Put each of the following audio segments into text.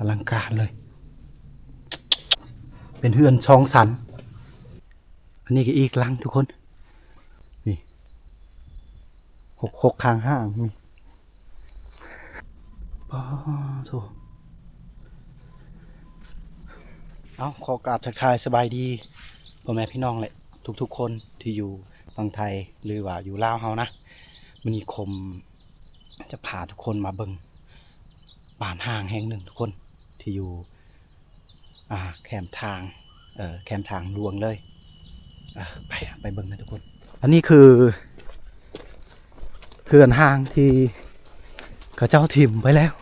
อลังการเลย เป็นเฮือนช่องสัน อันนี้ก็อีกลังทุกคน นี่หกหกข้างห้างนี่ป้าโถเอาขอกราบทักทายสบายดีพ่อแม่พี่น้องแหละทุกๆคนที่อยู่ฝั่งไทยหรือว่าอยู่ลาวเฮานะมันนี้คมจะพาทุกคนมาเบิงบ้านห้างแห่งหนึ่งทุกคน ที่อยู่แคมทางแคมทางลวงเลยไปไปเบิ่งนะทุกคน อันนี้คือเขื่อนห้างที่เขาเจ้าถิ่มไปแล้ว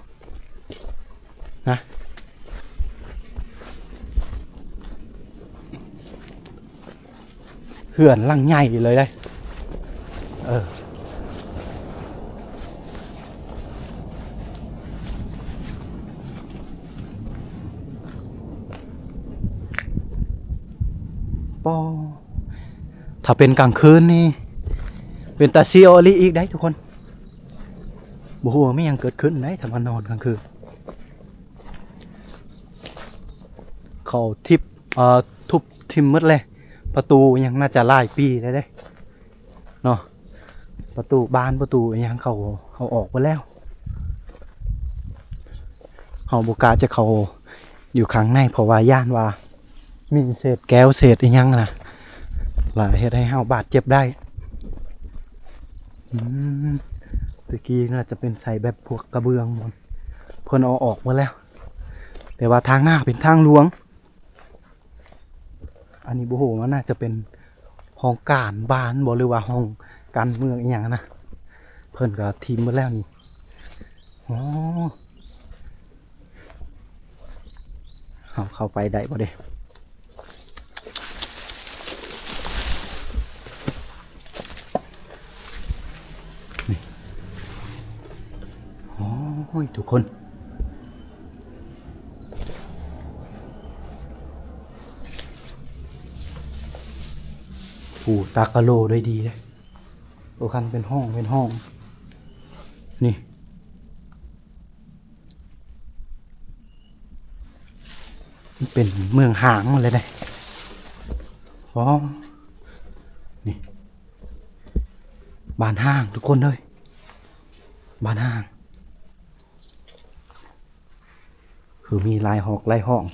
นะเขื่อนลังใหญ่เลยได้เออ ปอ ถ้าเป็นกลางคืนนี่ เป็นตาซีโอลีอีกได้ทุกคนบ่ฮู้ว่ามีหยังเกิดขึ้นได้ถ้ามานอนกลางคืนเขาทิปเอ่อทุบทิมหมดเลย ประตูยังน่าจะลายปีได้เด้เนาะประตูบานประตูยังเขาเขาออกไปแล้วเฮาบ่กาจะเขาอยู่ข้างในเพราะว่าย่านว่า มีเศษแก้วเศษอีหยังนะ หลายเฮ็ดให้เฮาบาดเจ็บได้อืมตะกี้น่าจะเป็นใส่แบบพวกกระเบื้องหมดเพิ่นเอาออกหมดแล้ว แต่ว่าทางหน้าเป็นทางหลวง อันนี้บ่ฮู้ว่าน่าจะเป็นห้องการบ้านบหรือว่าห้องการเมืองอีหยังนะเพิ่นก็ทีมมดแล้วนี่อ๋อเอาเข้าไปได้บ่เด้ โอ้ ยทุกคน ปูตากะโลได้ดีเลยโอคันเป็นห้องเป็นห้อง นี่มันเป็นเมืองหางมาเลยได้ฟ้องนี่บ้านห้างทุกคนเลยบ้านห้าง คือมีลายหอกลายห้อง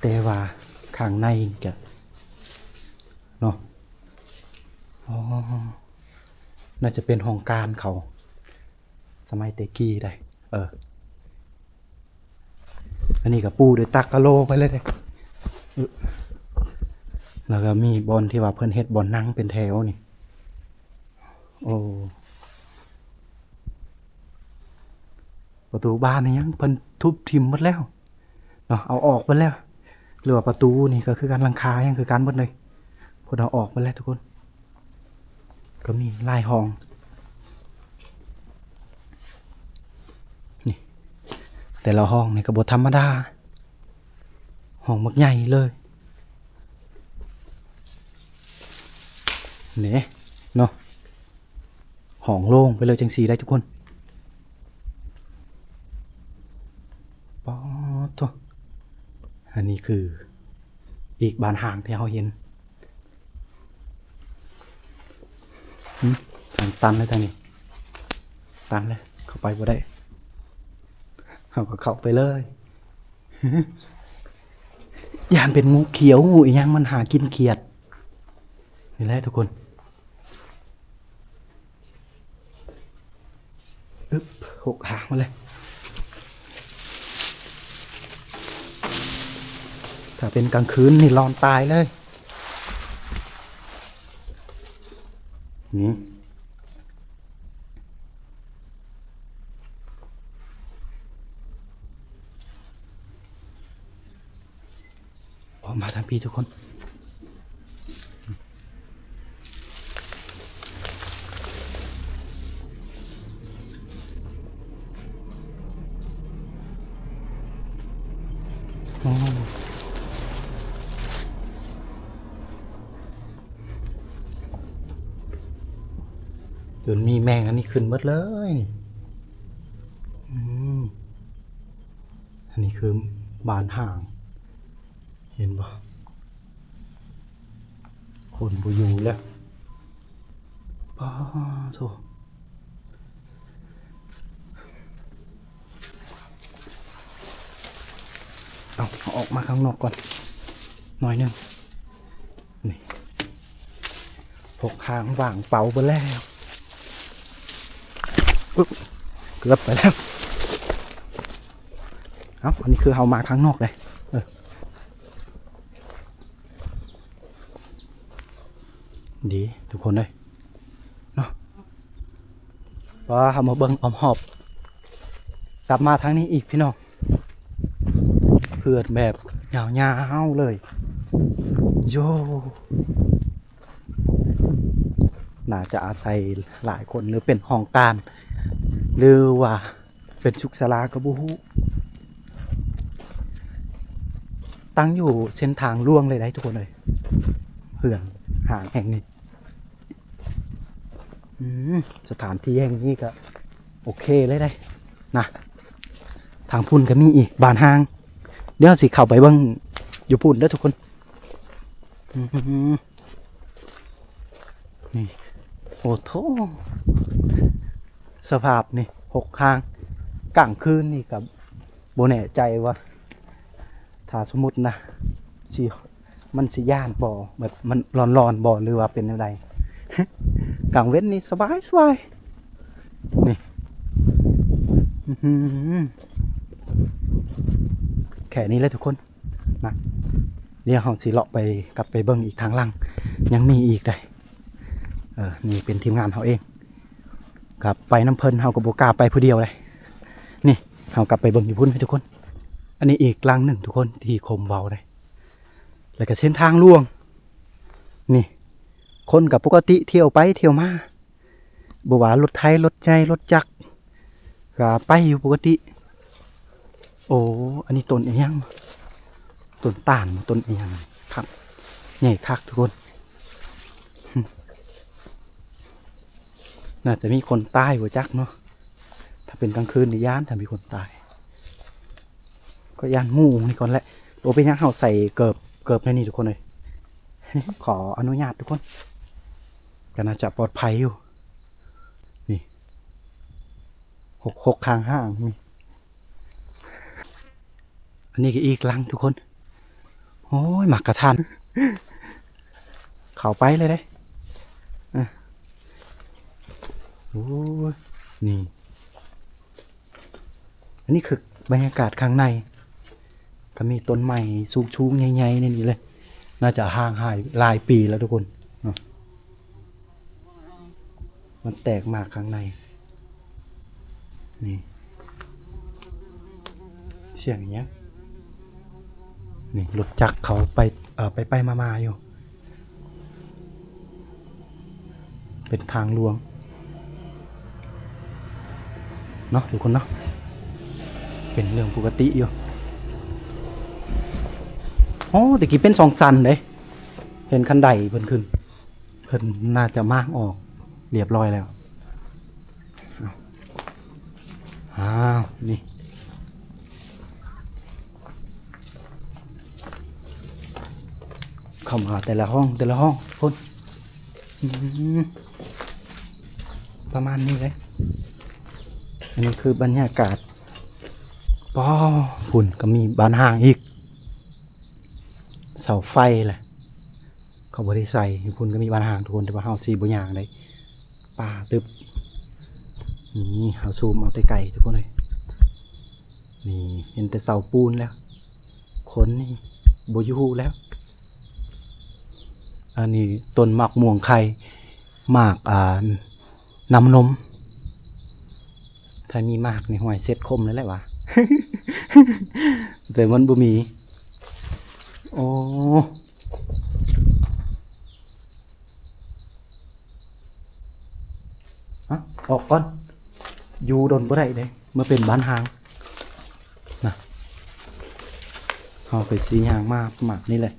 แต่ว่าข้างในจะเนาะอ๋อน่าจะเป็นห้องการเขา สมัยเตกี้ได้ เออ อันนี้กับปูด้วยตักกะโลไปเลยได้แล้วก็มีบอลที่ว่าเพิ่อนเฮ็ดบอลนั่งเป็นแถวนี่ โอ้ ประตูบ้านนี่ยังเพิ่นทุบทิมหมดแล้วเนาะเอาออกหมดแล้วหรือว่าประตูนี่ก็คือการลังคายังคือการหมดเลยเพิ่นเอาออกหมดแล้วทุกคน ก็มีลายห้องนี่แต่ละห้องนี่ก็บ่ธรรมดาห้องมักใหญ่เลยเนี่เนาะห้องโล่งไปเลยจังสีได้ทุกคน ป๊อดตัว อันนี้คืออีกบานห่างที่เราเห็นหึทางตันเลยทางนี้ ตันเลย เข้าไปบ่ได้เขาก็เข้าไปเลยยานเป็นงูเขียวงูอีหยังมันหากินเขียดนี่แหละทุกคนอึ๊บหกหางมาเลย ถ้าเป็นกลางคืนนี่ร้อนตายเลย นี่ออกมาทางพี่ทุกคน อ๋อ จนมีแมงอันนี้ขึ้นหมดเลยอืมนนี้คือบานห่าง เห็นปะคนบูอยู่แล้วป้าโถเอาเอาออกมาข้างนอกก่อน หน่อยหนึงนี่พกหางว่างเป่าไปแล้ว เกือบไปแล้วเอาอันนี้คือเอามาข้างนอกเลยเออดีทุกคนเลยเนาะว่าเอามาเบิ้งออมหอบ กลับมาทางนี้อีกพี่น้องเพื่อนแบบยาวๆเลยโยน่าจะอาศัยหลายคนหรือเป็นห้องการ หรือว่าเป็นชุกสลากระบูฮูตั้งอยู่เส้นทางล่วงเลยได้ทุกคนเลยเพื่อนห่างแห่งนี้สถานที่แห่งนี้ก็ โอเคเลยได้นะทางพุ่นก็มีอีกบานห้าง เดี๋ยวสิเข้าไปบ้างอยู่พุ่นเด้อทุกคนอื้อหือนี่โอ้โถ สภาพนี่หกข้างกลางคืนนี่กับโบแน่ใจว่าถ้าสมมตินะสิมันสิย่านบ่อแบบมันร้อนๆบ่หรือว่าเป็นอะไรกลางเว้นนี่สบายสบายนี่แค่นี้เลยทุกคนนะเดี๋ยวเราสิเลาะไปกลับไปเบิ่งอีกทางลัง ยังมีอีกได้เออนี่เป็นทีมงานเขาเอง กลับไปน้ำเพลินเขากับบกาไปผู้เดียวเลยนี่เขากลับไปเบิ่งอยู่พุ่นให้ทุกคน อันนี้อีกลังหนึ่งทุกคนที่คมเบาเลยแล้วก็เส้นทางล่วง นี่ คนกับปกติเที่ยวไปเที่ยวมาบว่ารถไทยรถใจรถจักรก็ไปอยู่ปกติ โอ้อันนี้ต้นเอียงต้นตาลต้นเอียงครับใหญ่คักทุกคน น่าจะมีคนตายหัวจักเนาะถ้าเป็นกลางคืนในย่านถ้ามีคนตาย ก็ย่านงูนี่ก่อนแหละโอเป็นยังเฮาใส่เกิบเกิบในนี่ทุกคนเลยขออนุญาตทุกคนก็น่าจะปลอดภัยอยู่ นี่หกหกทางห้างนี่อันนี้ก็อีกลังทุกคน โอ้ยหมักกระทัน เข้าไปเลยเด้อะ โอ้นี่ อันนี้คือบรรยากาศข้างใน ก็มีต้นไม้สูงชูงใหญ่ๆในนี้เลย น่าจะห่างหายหลายปีแล้วทุกคน มันแตกมากข้างใน นี่ เสียงอย่างเงี้ยนี่รถจักรเขาไปเอ่อไปไปมามาอยู่ เป็นทางหลวง เนาะทุกคนเนาะเป็นเรื่องปกติอยู่โอ้ต่กี้เป็นสองสันเลยเห็นคันไดเพิ่นขึ้นเพิ่นน่าจะมากออกเรียบร้อยแล้วอ้าวนี่เข้ามาแต่ละห้องแต่ละห้องพุ่นประมาณนี้เลย อันนี้คือบรรยากาศป้อฝุ่นก็มีบานห่างอีก เสาไฟแหละเขาบริใส่ฝุ่นก็มีบานห่างทุกคนแต่ว่าเฮาสีบุญยางเลยป่าตึบนี่เฮาซูมเอาแต่ไก่ทุกคนเลยนี่เห็นแต่เสาปูนแล้ว คนนี่บยูแล้ว อันนี้ต้นหมากม่วงไข่หมากอ่าน้ำนม ถ้ามีมากในห้อยเซ็ตคมเลยแหละวะแต่มันบ่มี โอ้อะออกก่อน อยู่ดนบ่ได้เลยเมื่อเป็นบ้านหางนะเอาไปสีหางมาหมากนี่เลย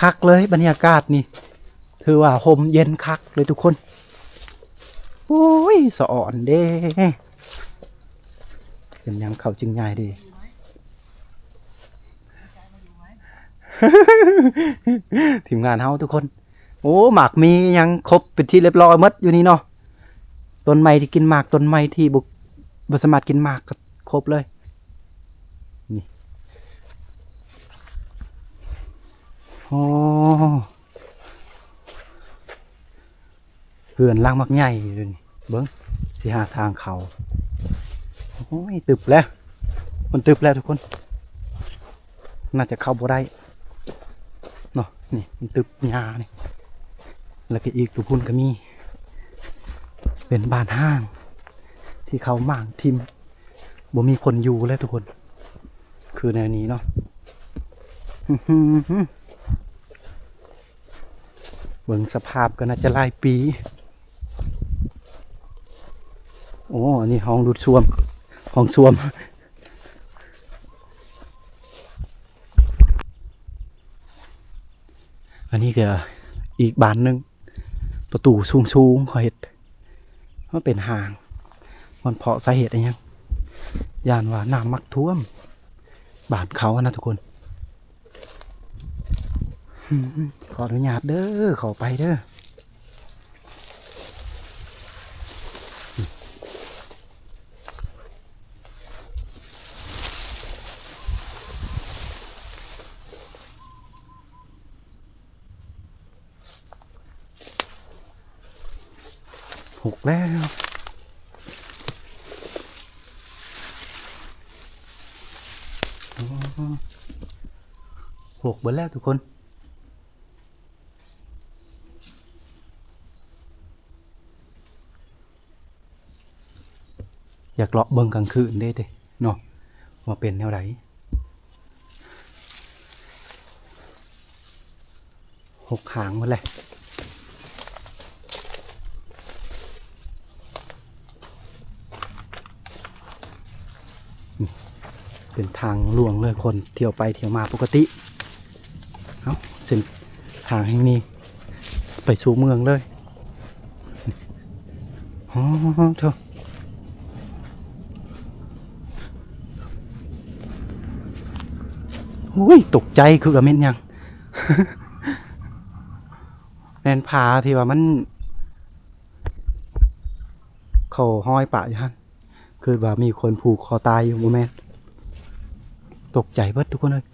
คักเลยบรรยากาศนี่ ถือว่าห่มเย็นคักเลยทุกคนโอ้ยสะอ่อนเด้เป็นยังเขาจึงง่ายดีทีมงานเฮาทุกคน โอ้หมากมียังครบเป็นที่เรียบร้อยหมดอยู่นี่เนาะต้นไม้ที่กินหมากต้นไม้ที่บุกบสมารถกินหมากก็ครบเลย นี่ โอ้เพื่อนล่างมักใหญ่เลยนี่เบิ้งสิหาทางเขาโอ้ยตึบแล้ว มันตึบแล้วทุกคน น่าจะเข้าบ่ได้เนาะนี่มันตึบยานี่แล้วก็อีกทุกคนก็มี เป็นบ้านห้าง ที่เขาหมางทิมบ่มีคนอยู่แล้วทุกคน คือแนวนี้เนาะ เบิ่งสภาพก็น่าจะลายปี โอ้อันนี่ห้องดูดซ่วมห้องซ่วม อันนี้ก็อีกบานหนึ่งประตูสูงสูงๆเขาเห็ดมันเป็นห่าง มันเพาะสาเหตุอะไรยังยานว่าน้ำมักท่วม บานเขาอะนะทุกคน ขออนุญาตเด้อขอไปเด้อหกแล้วหกเบอร์แล้วทุกคน อยากเลาะเบิ่งกลางคืนเด้เด้เนาะว่าเป็นแนวไหนหกหางหมดเลยเป็นทางหลวงเลยคนเที่ยวไปเที่ยวมาปกติ เอาเส้นทางแห่งนี้ ไปสู่เมืองเลย อ๋อเถอะ อุ้ยตกใจคือกระเม็นยังแมนพาที่ว่ามันเขาห้อยปะอยู่ฮันคือว่ามีคนผูกคอตายอยู่โมแมนตกใจเบิดทุกคนเลย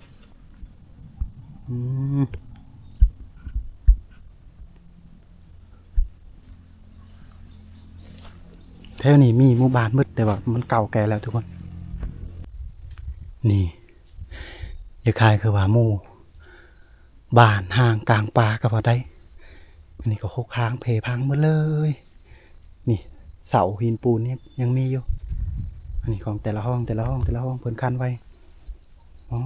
แถวนี้มีหมู่บ้านมืดแต่ว่ามันเก่าแก่แล้วทุกคน นี่ อย่าคายคือว่ามู่บ้านห่างกลางป่าก็พอได้ อันนี้ก็โคกค้างเพพังหมดเลย นี่เสาหินปูนเนี่ยยังมีอยู่ อันนี้ของแต่ละห้องแต่ละห้องแต่ละห้องเพิ่นคันไว้อ๋อ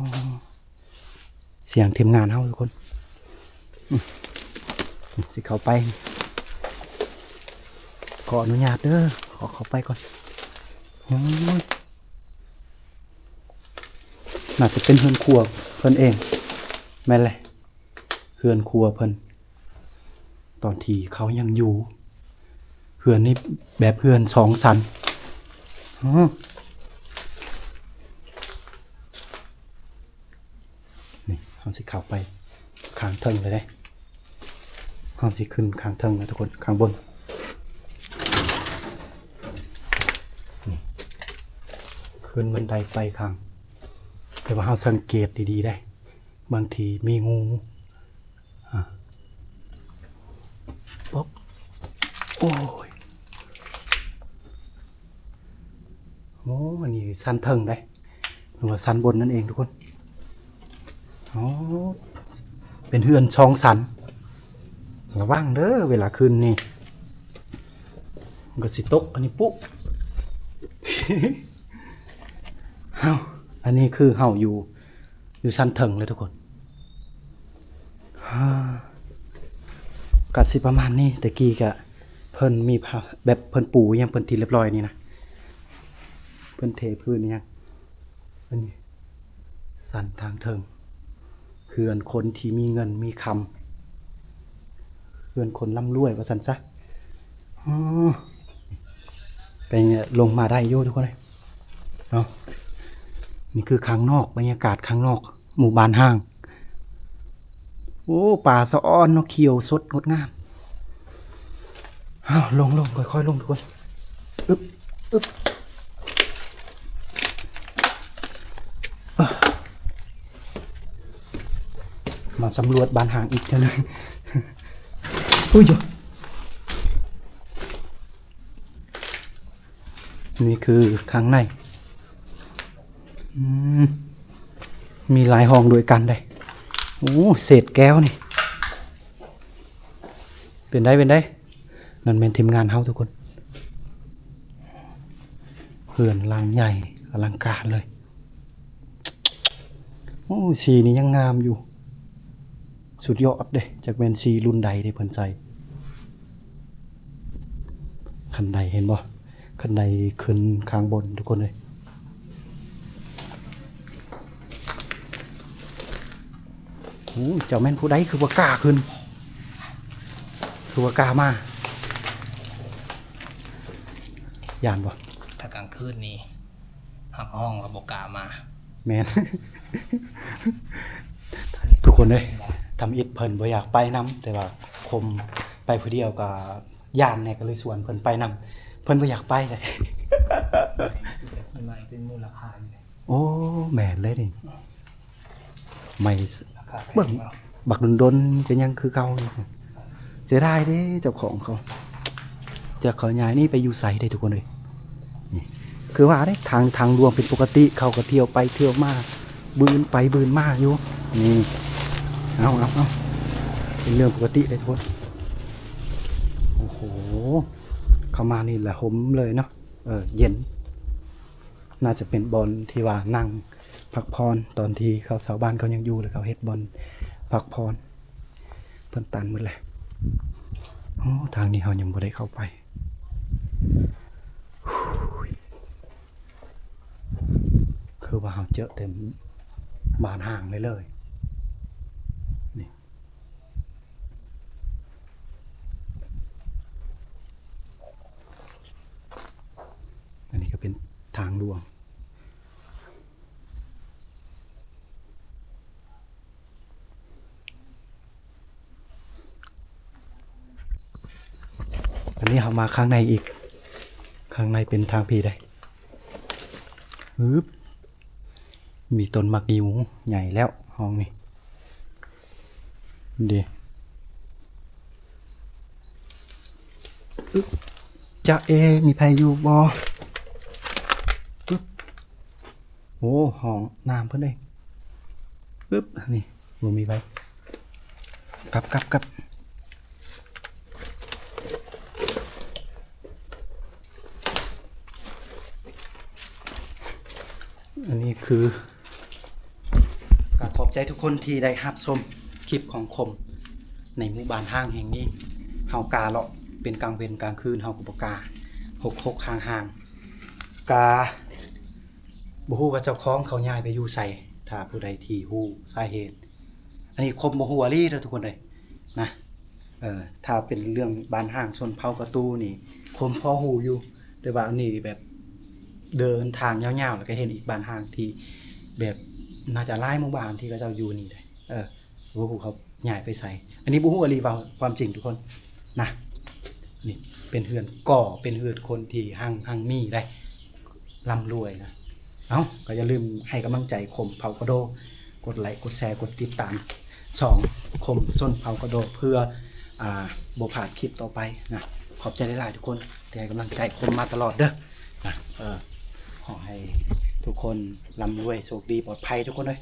เสียงทีมงานเฮาทุกคน สิเขาไป ขออนุญาตเด้อขอเขาไปก่อนอ น่าจะเป็นเฮือนครัวเพิ่นเองแม่นเลยเฮือนครัวเพิ่นตอนที่เขายังอยู่เฮือนนี่แบบเฮือนสองสันนี่เขาสิเข้าไปข้างเทิงเลยได้เขาสิขึ้นข้างเทิงเลยทุกคนข้างบนนี่ขึ้นบันไดไปข้าง แต่ว่าเราสังเกตดีๆได้ บางทีมีงูอะป๊บโอ้ยโอ้อันนี้สันเทิงได้หรือว่าสันบนนั่นเองทุกคนอ๋อเป็นเฮือนช่องสันระวังเด้อเวลาคืนนี่มันก็สิตกอันนี้ปุ๊บเฮา อันนี้คือเฮาอยู่ อยู่ชั้นเถิงเลยทุกคนฮ่ากัดสิประมาณนี้แต่กี้กะเพิ่นมีแบบเพิ่นปูยังเพิ่นทีเรียบร้อยนี่นะเพิ่นเทพื้นนี่ยังอันนี้สันทางเถิงคือฮือนคนที่มีเงินมีคำเฮือนคนร่ำรวยว่าสันซะอ๋อไปเนี่ยลงมาได้โยทุกคนเลยเนาะ นี่คือข้างนอกบรรยากาศข้างนอก หมู่บ้านห้าง โอ้ป่าสะอ้อนเนาะเขียวสดงดงามอ้าวลงลงค่อยๆลงทุกคนอึ๊บอึ๊บมาสำรวจบ้านห่างอีกเท่านึงอุ้ยนี่คือข้างใน มีหลายห้องด้วยกันได้โอ้เศษแก้วนี่ เป็นได้เป็นได้ นั่นเป็นทีมงานเฮาทุกคนเขื่อนลางใหญ่อลังการเลย โอ้สีนี้ยังงามอยู่ สุดยอดเด้จากแมนซีรุ่นใดได้เพิ่นใจคันใดเห็นบ่คันใดขึ้นข้างบนทุกคนเลย โอ้เจ้าแม่นผู้ใดคือว่ากล้าขึ้น คือว่ากล้ามาย่านบ่ถ้ากลางคืนนี้หักห้องระบบกล้ามา แมน ทุกคนเลยทำอิดเพิ่นบ่อยากไปนํแต่ว่าคมไปผู้เดียวกับย่านเนี่ยก็เลยชวนเพิ่นไปนํเพิ่นบ่อยากไปเลยเป็นไรเป็นมูลค่าอยู่เลยโอ้แม่นเลยนี่ไม่ราคาแพ เบิ่งงมากบักดนๆก็ยังคือเก่าอยู่เสียดายเด้เจ้าของเขาจะขอย้ายนี่ไปอยู่ไสได้ทุกคนเลยนี่คือว่าได้ทางทางรวมเป็นปกติเขาก็เที่ยวไปเที่ยวมาบืนไปบืนมาอยู่นี่เอาเอาเอาเป็นเรื่องปกติเลยทุกคนโอ้โหเข้ามานี่แหละหมเลยเนาะเออเย็น น่าจะเป็นบอลที่ว่านั่ง พักพรตอนที่เขาสาวบ้านเขายังอยู่เลยเขาเฮ็ดบอลพักพรเพิ่นตันหมดเลยโอ้ทางนี้เขายังบ่ได้เข้าไปคือว่าเขาเจอเต็มบานห่างเลยเลยนี่อันนี้ก็เป็นทางหลวง นนี้เรามาข้างในอีก ข้างในเป็นทางผีได้ฮึบมีต้นมักยิวใหญ่แล้วห้องนี้เดีจะเอ มีพายุบอปึ๊บโอ้ห้องน้ำเพื่อนเลยปึ๊บนี่มันมีไว้กลับกลับกลับ อันนี้ คือการขอบใจทุกคนที่ได้รับชมคลิปของคม ในหมู่บ้านห้างแห่งนี้เฮากาเลาะเป็นกลางเวรกลางคืนเฮาก็บ่กาหกหกห่างห่างกาบ่ฮู้ว่าเจ้าของเขาย้ายไปอยู่ไสถ้าผู้ใดที่ฮู้สาเหตุ อันนี้คมบ่ฮู้อะลีเด้อทุกคนเลยนะเออถ้าเป็นเรื่องบ้านห้างชนเผากระตูนี่คมพ่อฮูอยู่แต่ว่าอันนี้แบบ เดินทางยาวๆแล้วก็เห็นอีกบานห้างที่แบบน่าจะไล่หมู่บ้านที่เขาเจ้าอยู่นี่เลยเออว่าพวกเขาย้ายไปใส่อันนี้บุฮูอรีว่าความจริงทุกคนนะนี่เป็นเฮือนก่อเป็นเฮือนคนที่หังหังมีได้ร่ำรวยนะเอาก็อย่าลืมให้กำลังใจคมเผากระโด กดไลค์กดแชร์กดติดตามสองคมส้นเผากระโดเพื่ออ่าบผ่านคลิปต่อไปนะขอบใจหลายๆทุกคนที่ให้กำลังใจคมมาตลอดเด้อนะเออ ขอให้ทุกคนร่ำรวยโชคดีปลอดภัยทุกคนเลย